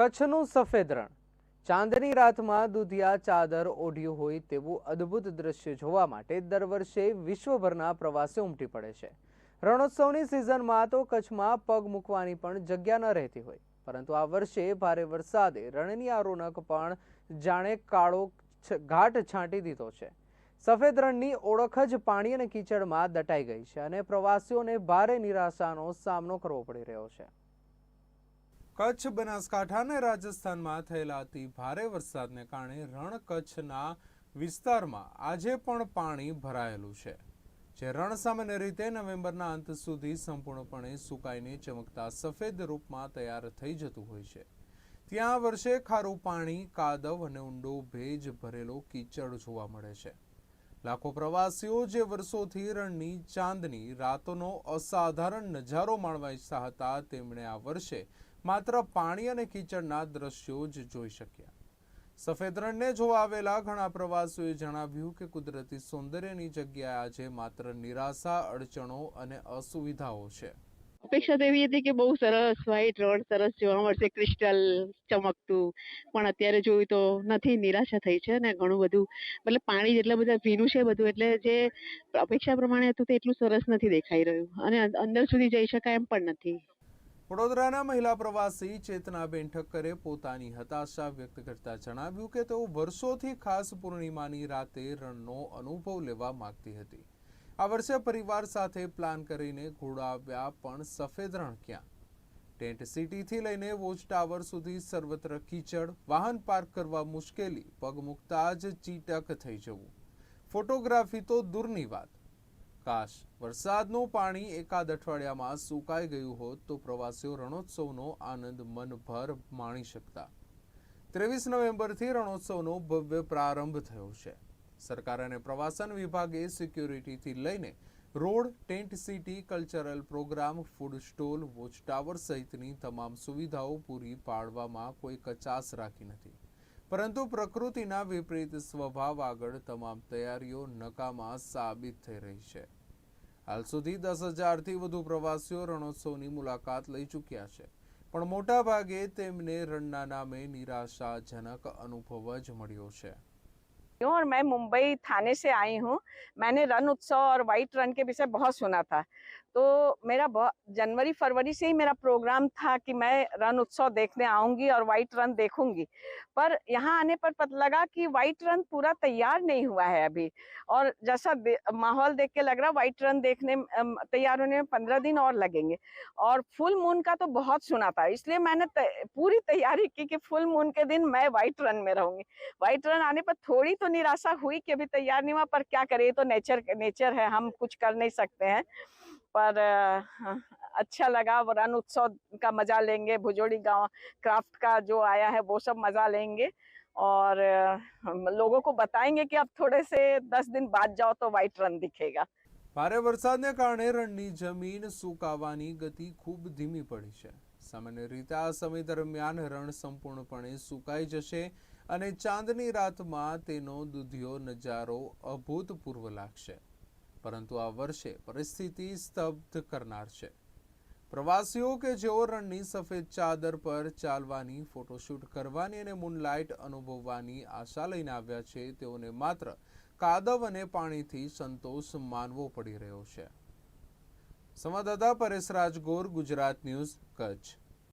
કચ્છનું સફેદ રણ. ચાંદની રાતમાં દુધિયા ચાદર ઓઢ્યું હોય તેવું અદ્ભુત દ્રશ્ય જોવા માટે દર વર્ષે વિશ્વભરના પ્રવાસીઓ ઉમટી પડે છે. રણોત્સવની સિઝનમાં તો કચ્છમાં પગ મૂકવાની પણ જગ્યા ન રહેતી હોય. પરંતુ આ વર્ષે ભારે વરસાદે રણની આ રોનક પણ જાણે કાળો ઘાટ છાંટી દીધો છે. સફેદ રણની ઓળખ જ પાણી અને કીચડમાં દટાઈ ગઈ છે અને પ્રવાસીઓને ભારે નિરાશાનો સામનો કરવો પડી રહ્યો છે. કચ્છ બનાસકાંઠા અને રાજસ્થાનમાં થયેલા અતિ ભારે વરસાદને કારણે રણ કચ્છના વિસ્તારમાં આજે પણ પાણી ભરાયેલું છે, જે રણ સામાન્ય રીતે નવેમ્બરના અંત સુધી સંપૂર્ણપણે સુકાઈને ચમકતા સફેદ રૂપમાં તૈયાર થઈ જતું હોય છે. ત્યાં વર્ષે ખારું પાણી, કાદવ અને ઊંડો ભેજ ભરેલો કીચડ જોવા મળે છે. લાખો પ્રવાસીઓ જે વર્ષોથી રણની ચાંદની, રાતોનો અસાધારણ નજારો માણવા ઈચ્છતા હતા, તેમણે આ વર્ષે માત્ર પાણી અને કીચડના દ્રશ્યો જ જોઈ શક્યા. સફેદ રણને જોવા આવેલા ઘણા પ્રવાસીઓએ જણાવ્યું કે કુદરતી સૌંદર્યની જગ્યાએ આજે માત્ર નિરાશા, અડચણો અને અસુવિધાઓ છે. અપેક્ષા તો એવી હતી કે બહુ સરસ વ્હાઈટ રોડ સરસ જોવા મળશે ક્રિસ્ટલ ચમકતું. પણ અત્યારે જોયું તો નથી, નિરાશા થઈ છે ને ઘણું બધું, મતલબ પાણી જેટલા બધા ભીનું છે બધું, એટલે જે અપેક્ષા પ્રમાણે હતું તે એટલું સરસ નથી દેખાઈ રહ્યું. અને અંદર સુધી જઈ શકાય એમ પણ નથી. વડોદરાના મહિલા પ્રવાસી ચેતનાબેન ઠક્કરે પોતાની હતાશા વ્યક્ત કરતા જણાવ્યું કે તેઓ વર્ષોથી ખાસ પૂર્ણિમાની રાતે રણનો અનુભવ લેવા માંગતી હતી. આ વર્ષે પરિવાર સાથે પ્લાન કરીને ઘોડાવ્યા પણ સફેદ રણ ક્યાં ટેન્ટ સિટીથી લઈને વોચ ટાવર સુધી સર્વત્ર કીચડ, વાહન પાર્ક કરવા મુશ્કેલી પગ મૂકતા જ ચીટક થઈ જવું. ફોટોગ્રાફી તો દૂરની વાત. કાશ વરસાદનું પાણી એકાદ અઠવાડિયામાં સુકાઈ ગયું હોત તો પ્રવાસીઓ રણોત્સવનો આનંદ મનભર માણી શકતા. ત્રેવીસ નવેમ્બરથી રણોત્સવનો ભવ્ય પ્રારંભ થયો છે. સરકાર અને પ્રવાસન વિભાગે સિક્યુરિટીથી લઈને road, tent, city, cultural program, food stall, watch tower સહિતની તમામ સુવિધાઓ પૂરી પાડવામાં કોઈ કચાસ રાખી નથી. પરંતુ પ્રકૃતિના વિપરીત સ્વભાવ આગળ તમામ તૈયારીઓ નકામા સાબિત થઈ રહી છે. હાલ સુધી દસ હજારથી વધુ પ્રવાસીઓ રણોત્સવની મુલાકાત લઈ ચૂક્યા છે. પણ મોટા ભાગે તેમને રણના નામે નિરાશાજનક અનુભવ જ મળ્યો છે. हूँ और मैं मुंबई थाने से आई हूँ। मैंने रन उत्सव और वाइट रन के विषय बहुत सुना था। तो मेरा जनवरी फरवरी से ही मेरा प्रोग्राम था कि मैं रण उत्सव देखने आऊँगी और वाइट रन देखूँगी। पर यहाँ आने पर पता लगा कि वाइट रन पूरा तैयार नहीं हुआ है अभी। और जैसा दे, माहौल देख के लग रहा वाइट रन देखने तैयार होने में पंद्रह दिन और लगेंगे। और फुल मून का तो बहुत सुना था इसलिए मैंने पूरी तैयारी की कि फुल मून के दिन मैं वाइट रन में रहूँगी। व्हाइट रन आने पर थोड़ी तो निराशा हुई कि अभी तैयार नहीं हुआ पर क्या करें ये तो नेचर नेचर है हम कुछ कर नहीं सकते हैं पर अ, हाँ, अच्छा लगा वो रन उत्सव का मजा लेंगे भुजोड़ी गांव क्राफ्ट का जो आया है वो सब मजा लेंगे और अ, हम लोगों को बताएंगे कि अब थोड़े से दस दिन बाद जाओ तो व्हाइट रन दिखेगा ભારે વરસાદને કારણે રણની જમીન સુકાવાની ગતિ ખૂબ ધીમી પડી છે સામાન્ય રીતે આ સમય દરમિયાન રણ સંપૂર્ણપણે સુકાઈ જશે અને ચાંદની રાતમાં તેનો દૂધિયો નજારો અભૂતપૂર્વ લાગશે. પરંતુ આ વર્ષે પરિસ્થિતિ સ્તબ્ધ કરનાર છે. પ્રવાસીઓ કે જેઓ રણની સફેદ ચાદર પર ચાલવાની ફોટોશૂટ કરવાની અને મૂનલાઇટ અનુભવવાની આશા લઈને આવ્યા છે, તેઓને માત્ર કાદવ અને પાણીથી સંતોષ માનવો પડી રહ્યો છે. સંવાદદાતા પરેશ રાજગોર, ગુજરાત ન્યૂઝ, કચ્છ.